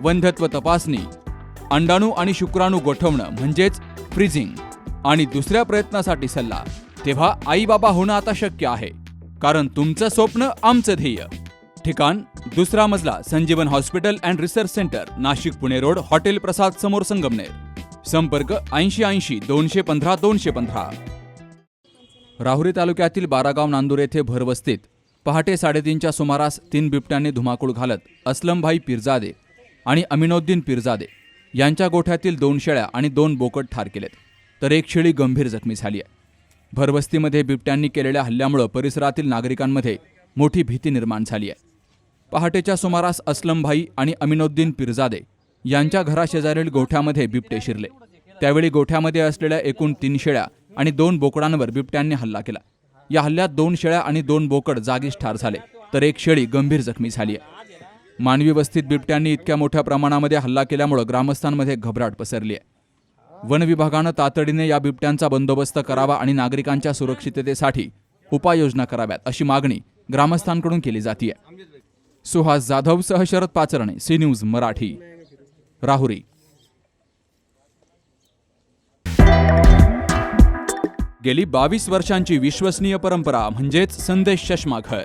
वंध्यत्व तपासणी अंडाणू आणि शुक्राणू गोठवणं म्हणजेच फ्रीजिंग आणि दुसऱ्या प्रयत्नासाठी सल्ला. तेव्हा आई बाबा होणं आता शक्य आहे कारण तुमचं स्वप्न आमचं ध्येय. ठिकाण दुसरा मजला Sanjeevan hospital and research centre Nashik Pune road hotel Prasad समोर संगमनेर. संपर्क ऐंशी ऐंशी दोनशे पंधरा दोनशे पंधरा. राहुरी तालुक्यातील बारागाव नांदूर येथे भरवस्तीत पहाटे साडेतीनच्या सुमारास तीन बिबट्यांनी धुमाकूळ घालत असलमभाई पिरजादे आणि अमिनोद्दीन पिरजादे यांच्या गोठ्यातील दोन शेळ्या आणि दोन बोकट ठार केलेत. तर एक शेळी गंभीर जखमी झाली आहे. भरवस्तीमध्ये बिबट्यांनी केलेल्या हल्ल्यामुळं परिसरातील नागरिकांमध्ये मोठी भीती निर्माण झाली आहे. पहाटेच्या सुमारास असलमभाई आणि अमिनोद्दीन पिरजादे यांच्या घराशेजारील गोठ्यामध्ये बिबटे शिरले. त्यावेळी गोठ्यामध्ये असलेल्या एकूण तीन शेळ्या आणि दोन बोकडांवर बिबट्यांनी हल्ला केला. या हल्ल्यात दोन शेळ्या आणि दोन बोकड जागीच ठार झाले. तर एक शेळी गंभीर जखमी झाली आहे. मानवी वस्तीत बिबट्यांनी इतक्या मोठ्या प्रमाणामध्ये हल्ला केल्यामुळे ग्रामस्थांमध्ये घबराट पसरली आहे. वन विभागानं तातडीने या बिबट्यांचा बंदोबस्त करावा आणि नागरिकांच्या सुरक्षिततेसाठी उपाययोजना कराव्यात अशी मागणी ग्रामस्थांकडून केली जाते सुहास जाधव सह शरद पाचरणे सी न्यूज मराठी. राहुरी. गेली बावीस वर्षांची विश्वसनीय परंपरा म्हणजेच संदेश चष्मा घर.